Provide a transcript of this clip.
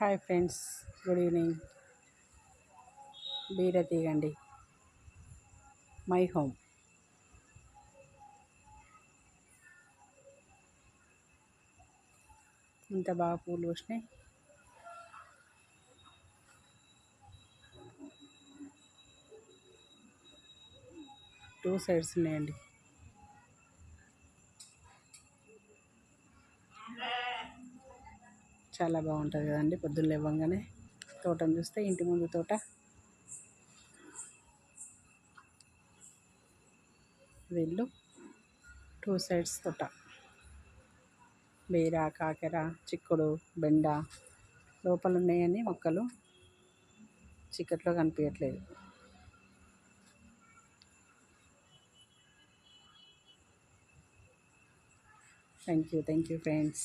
Hi friends good evening. బీర తీగండి my home. ఇంత బాగా పూలు వచ్చినాయి టూ సైడ్స్ ఉన్నాయండి. చాలా బాగుంటుంది కదండి. పొద్దున్న లేవగానే తోటను చూస్తే ఇంటి ముందు తోట. వీళ్ళు టూ సైడ్స్ తోట. బీర కాకర చిక్కుడు బెండ లోపల ఉన్నాయని మొక్కలు చిక్కట్లో కనిపించట్లేదు. Thank you thank you friends